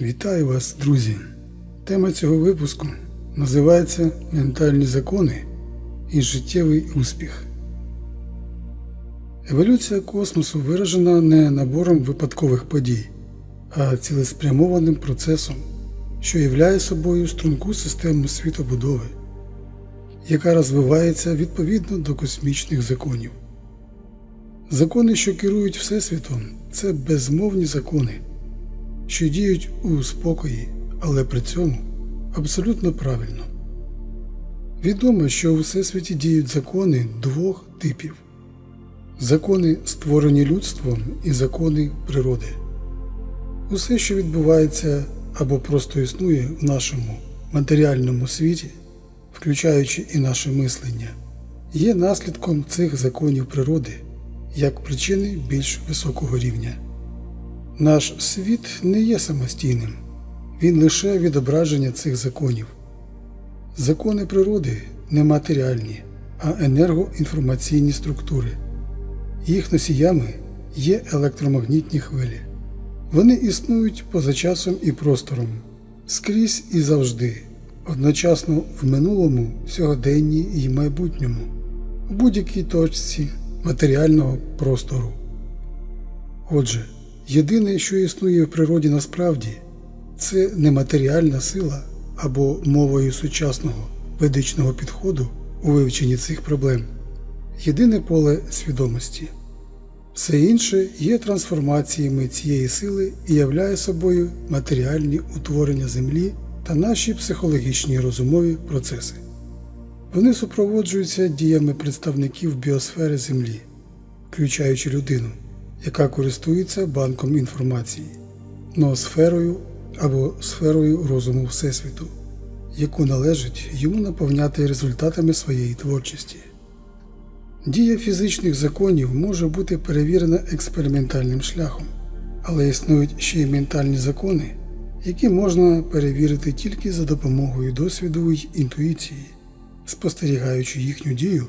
Вітаю вас, друзі! Тема цього випуску називається Ментальні закони і життєвий успіх. Еволюція космосу виражена не набором випадкових подій, а цілеспрямованим процесом, що являє собою струнку систему світобудови, яка розвивається відповідно до космічних законів. Закони, що керують Всесвітом, це безмовні закони що діють у спокої, але при цьому абсолютно правильно. Відомо, що у Всесвіті діють закони двох типів закони, створені людством, і закони природи. Усе, що відбувається або просто існує в нашому матеріальному світі, включаючи і наше мислення, є наслідком цих законів природи як причини більш високого рівня. Наш світ не є самостійним, він лише відображення цих законів. Закони природи не матеріальні, а енергоінформаційні структури. Їх носіями є електромагнітні хвилі. Вони існують поза часом і простором, скрізь і завжди, одночасно в минулому, сьогоденні і майбутньому, в будь-якій точці матеріального простору. Отже, Єдине, що існує в природі насправді, це нематеріальна сила або мовою сучасного ведичного підходу у вивченні цих проблем, єдине поле свідомості. Все інше є трансформаціями цієї сили і являє собою матеріальні утворення Землі та наші психологічні розумові процеси. Вони супроводжуються діями представників біосфери Землі, включаючи людину яка користується банком інформації, ноосферою або сферою розуму Всесвіту, яку належить йому наповняти результатами своєї творчості. Дія фізичних законів може бути перевірена експериментальним шляхом, але існують ще й ментальні закони, які можна перевірити тільки за допомогою досвіду й інтуїції, спостерігаючи їхню дію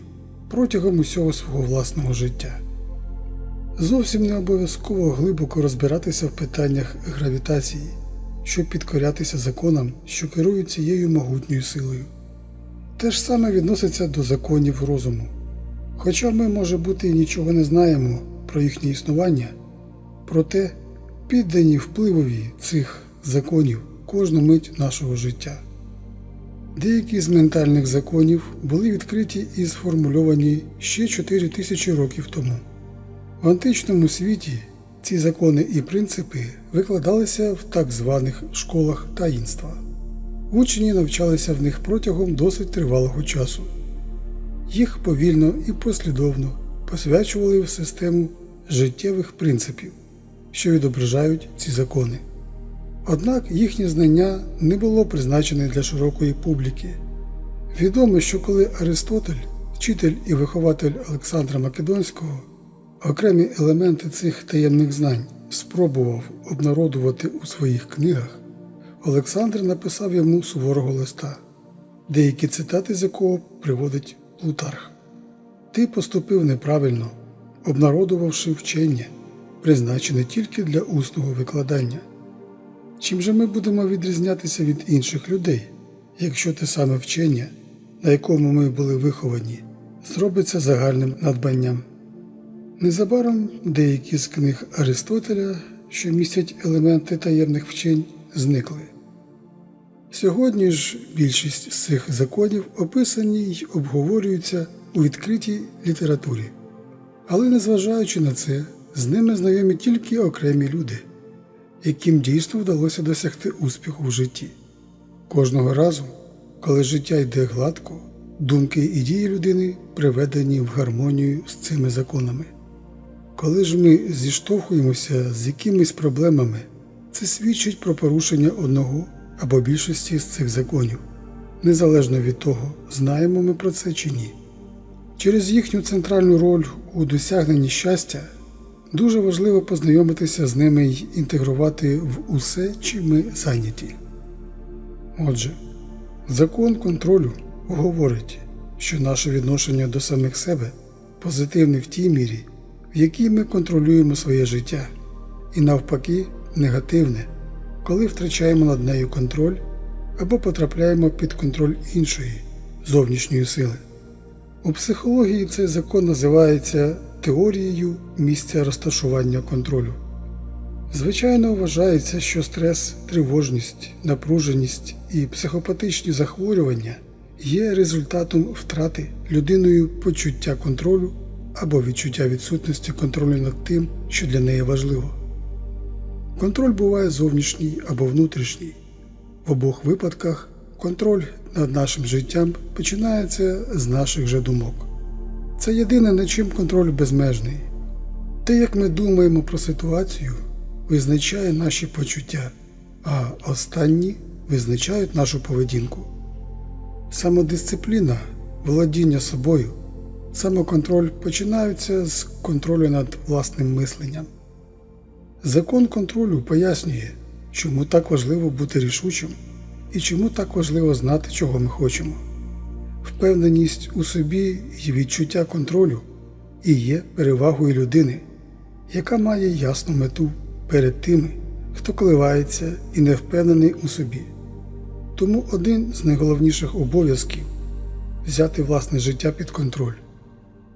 протягом усього свого власного життя. Зовсім не обов'язково глибоко розбиратися в питаннях гравітації, щоб підкорятися законам, що керують цією могутньою силою. Те ж саме відноситься до законів розуму. Хоча ми, може бути, і нічого не знаємо про їхнє існування, проте піддані впливові цих законів кожну мить нашого життя. Деякі з ментальних законів були відкриті і сформульовані ще 4 тисячі років тому. В античному світі ці закони і принципи викладалися в так званих школах таїнства. Учні навчалися в них протягом досить тривалого часу. Їх повільно і послідовно посвячували в систему життєвих принципів, що відображають ці закони. Однак їхнє знання не було призначене для широкої публіки. Відомо, що коли Аристотель, вчитель і вихователь Олександра Македонського, Окремі елементи цих таємних знань спробував обнародувати у своїх книгах, Олександр написав йому суворого листа, деякі цитати з якого приводить Плутарх. Ти поступив неправильно, обнародувавши вчення, призначене тільки для усного викладання. Чим же ми будемо відрізнятися від інших людей, якщо те саме вчення, на якому ми були виховані, зробиться загальним надбанням? Незабаром деякі з книг Аристотеля, що містять елементи таємних вчень, зникли. Сьогодні ж більшість з цих законів описані й обговорюються у відкритій літературі, але незважаючи на це, з ними знайомі тільки окремі люди, яким дійсно вдалося досягти успіху в житті. Кожного разу, коли життя йде гладко, думки і дії людини приведені в гармонію з цими законами. Коли ж ми зіштовхуємося з якимись проблемами, це свідчить про порушення одного або більшості з цих законів, незалежно від того, знаємо ми про це чи ні. Через їхню центральну роль у досягненні щастя дуже важливо познайомитися з ними й інтегрувати в усе, чим ми зайняті. Отже, закон контролю говорить, що наше відношення до самих себе позитивне в тій мірі в якій ми контролюємо своє життя, і навпаки, негативне, коли втрачаємо над нею контроль або потрапляємо під контроль іншої зовнішньої сили. У психології цей закон називається теорією місця розташування контролю. Звичайно, вважається, що стрес, тривожність, напруженість і психопатичні захворювання є результатом втрати людиною почуття контролю або відчуття відсутності контролю над тим, що для неї важливо. Контроль буває зовнішній або внутрішній. В обох випадках контроль над нашим життям починається з наших же думок. Це єдине, над чим контроль безмежний. Те, як ми думаємо про ситуацію, визначає наші почуття, а останні визначають нашу поведінку. Самодисципліна, володіння собою, самоконтроль починаються з контролю над власним мисленням. Закон контролю пояснює, чому так важливо бути рішучим і чому так важливо знати, чого ми хочемо. Впевненість у собі і відчуття контролю і є перевагою людини, яка має ясну мету перед тими, хто коливається і не впевнений у собі. Тому один з найголовніших обов'язків взяти власне життя під контроль.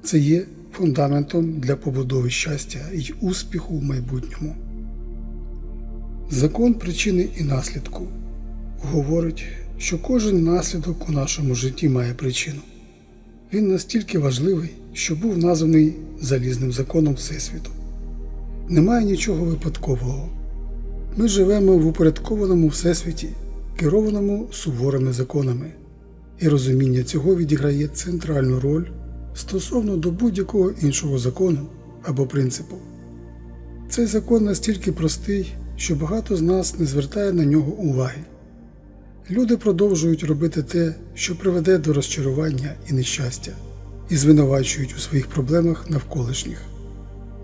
Це є фундаментом для побудови щастя і успіху в майбутньому. Закон причини і наслідку говорить, що кожен наслідок у нашому житті має причину. Він настільки важливий, що був названий залізним законом Всесвіту. Немає нічого випадкового. Ми живемо в упорядкованому всесвіті, керованому суворими законами, і розуміння цього відіграє центральну роль стосовно до будь-якого іншого закону або принципу. Цей закон настільки простий, що багато з нас не звертає на нього уваги. Люди продовжують робити те, що приведе до розчарування і нещастя, і звинувачують у своїх проблемах навколишніх.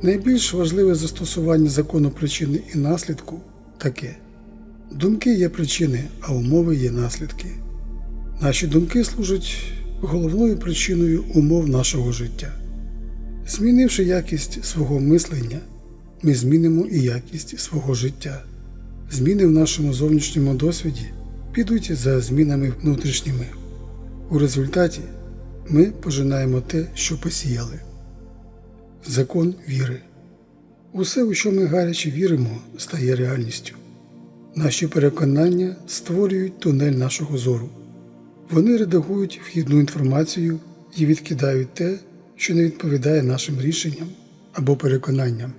Найбільш важливе застосування закону причини і наслідку таке: думки є причини, а умови є наслідки. Наші думки служать головною причиною умов нашого життя. Змінивши якість свого мислення, ми змінимо і якість свого життя. Зміни в нашому зовнішньому досвіді підуть за змінами внутрішніми. У результаті ми пожинаємо те, що посіяли. Закон віри. Усе, у що ми гаряче віримо, стає реальністю. Наші переконання створюють тунель нашого зору. Вони редагують вхідну інформацію і відкидають те, що не відповідає нашим рішенням або переконанням.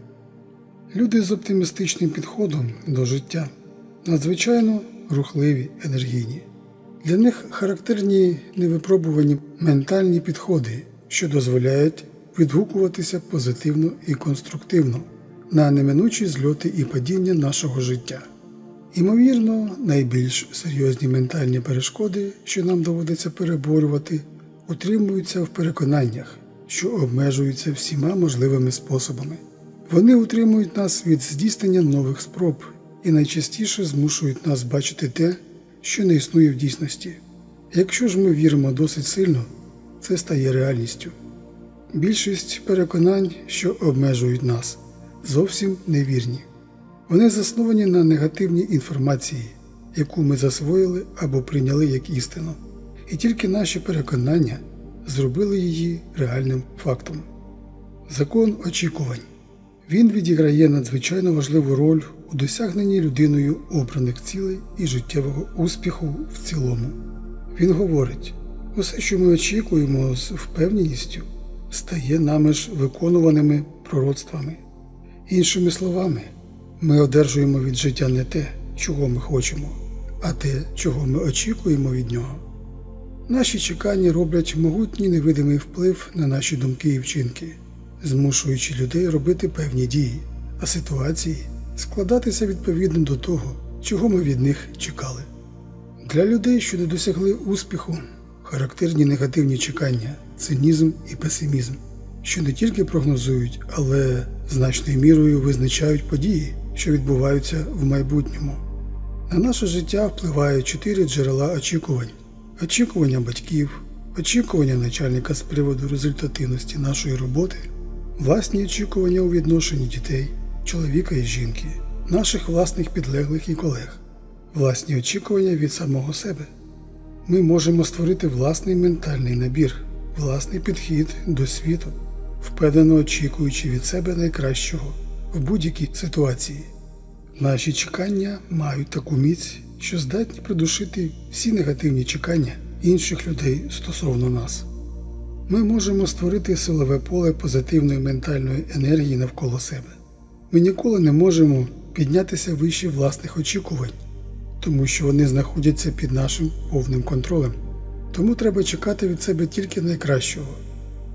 Люди з оптимістичним підходом до життя надзвичайно рухливі, енергійні. Для них характерні невипробувані ментальні підходи, що дозволяють відгукуватися позитивно і конструктивно на неминучі зльоти і падіння нашого життя. Імовірно, найбільш серйозні ментальні перешкоди, що нам доводиться переборювати, утримуються в переконаннях, що обмежуються всіма можливими способами. Вони утримують нас від здійснення нових спроб і найчастіше змушують нас бачити те, що не існує в дійсності. Якщо ж ми віримо досить сильно, це стає реальністю. Більшість переконань, що обмежують нас, зовсім невірні. Вони засновані на негативній інформації, яку ми засвоїли або прийняли як істину, і тільки наші переконання зробили її реальним фактом. Закон очікувань. Він відіграє надзвичайно важливу роль у досягненні людиною обраних цілей і життєвого успіху в цілому. Він говорить: усе, що ми очікуємо з впевненістю, стає нами ж виконуваними пророцтвами. Іншими словами, ми одержуємо від життя не те, чого ми хочемо, а те, чого ми очікуємо від нього. Наші чекання роблять могутній невидимий вплив на наші думки і вчинки, змушуючи людей робити певні дії, а ситуації складатися відповідно до того, чого ми від них чекали. Для людей, що не досягли успіху, характерні негативні чекання, цинізм і песимізм, що не тільки прогнозують, але значною мірою визначають події, що відбуваються в майбутньому. На наше життя впливають чотири джерела очікувань: очікування батьків, очікування начальника з приводу результативності нашої роботи, власні очікування у відношенні дітей, чоловіка і жінки, наших власних підлеглих і колег, власні очікування від самого себе. Ми можемо створити власний ментальний набір, власний підхід до світу, впевнено очікуючи від себе найкращого в будь-якій ситуації. Наші чекання мають таку міць, що здатні придушити всі негативні чекання інших людей стосовно нас. Ми можемо створити силове поле позитивної ментальної енергії навколо себе. Ми ніколи не можемо піднятися вище власних очікувань, тому що вони знаходяться під нашим повним контролем. Тому треба чекати від себе тільки найкращого.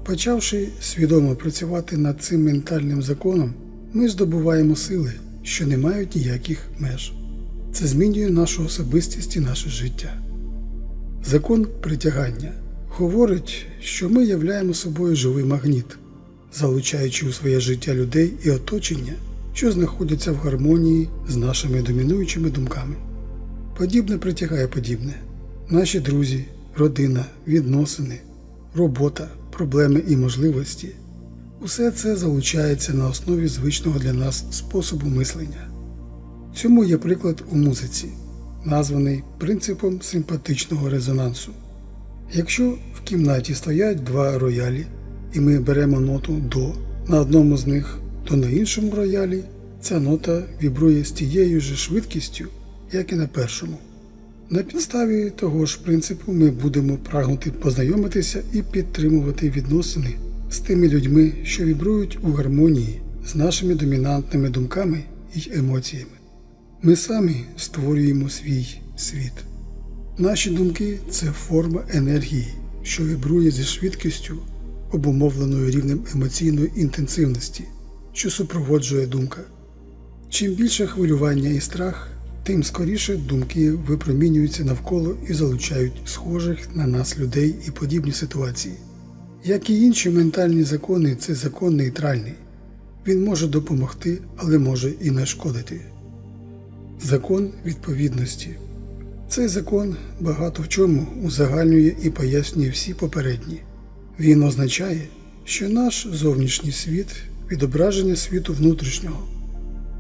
Почавши свідомо працювати над цим ментальним законом, ми здобуваємо сили, що не мають ніяких меж. Це змінює нашу особистість і наше життя. Закон притягання говорить, що ми являємо собою живий магніт, залучаючи у своє життя людей і оточення, що знаходяться в гармонії з нашими домінуючими думками. Подібне притягає подібне. Наші друзі, родина, відносини, робота, проблеми і можливості усе це залучається на основі звичного для нас способу мислення. Цьому є приклад у музиці, названий принципом симпатичного резонансу. Якщо в кімнаті стоять два роялі, і ми беремо ноту до на одному з них, то на іншому роялі ця нота вібрує з тією ж швидкістю, як і на першому. На підставі того ж принципу ми будемо прагнути познайомитися і підтримувати відносини з тими людьми, що вібрують у гармонії з нашими домінантними думками і емоціями. Ми самі створюємо свій світ. Наші думки це форма енергії, що вібрує зі швидкістю, обумовленою рівнем емоційної інтенсивності, що супроводжує думка. Чим більше хвилювання і страх, тим скоріше думки випромінюються навколо і залучають схожих на нас людей і подібні ситуації. Як і інші ментальні закони, це закон нейтральний. Він може допомогти, але може і нашкодити. Закон відповідності. Цей закон багато в чому узагальнює і пояснює всі попередні. Він означає, що наш зовнішній світ відображення світу внутрішнього.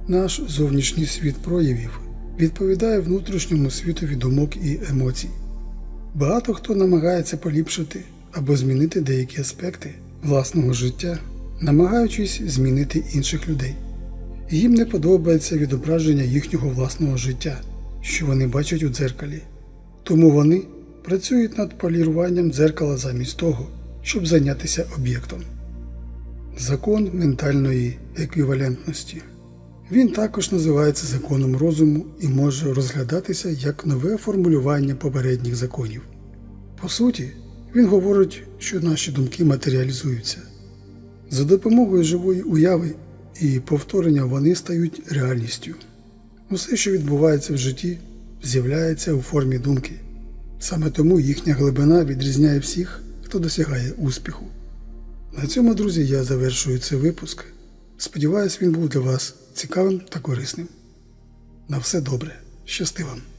Наш зовнішній світ проявів відповідає внутрішньому світові думок і емоцій. Багато хто намагається поліпшити або змінити деякі аспекти власного життя, намагаючись змінити інших людей. Їм не подобається відображення їхнього власного життя, що вони бачать у дзеркалі. Тому вони працюють над поліруванням дзеркала замість того, щоб зайнятися об'єктом. Закон ментальної еквівалентності. Він також називається законом розуму і може розглядатися як нове формулювання попередніх законів. По суті, він говорить, що наші думки матеріалізуються. За допомогою живої уяви і повторення вони стають реальністю. Усе, що відбувається в житті, з'являється у формі думки. Саме тому їхня глибина відрізняє всіх, хто досягає успіху. На цьому, друзі, я завершую цей випуск. Сподіваюсь, він був для вас цікавим та корисним. На все добре. Щасти вам!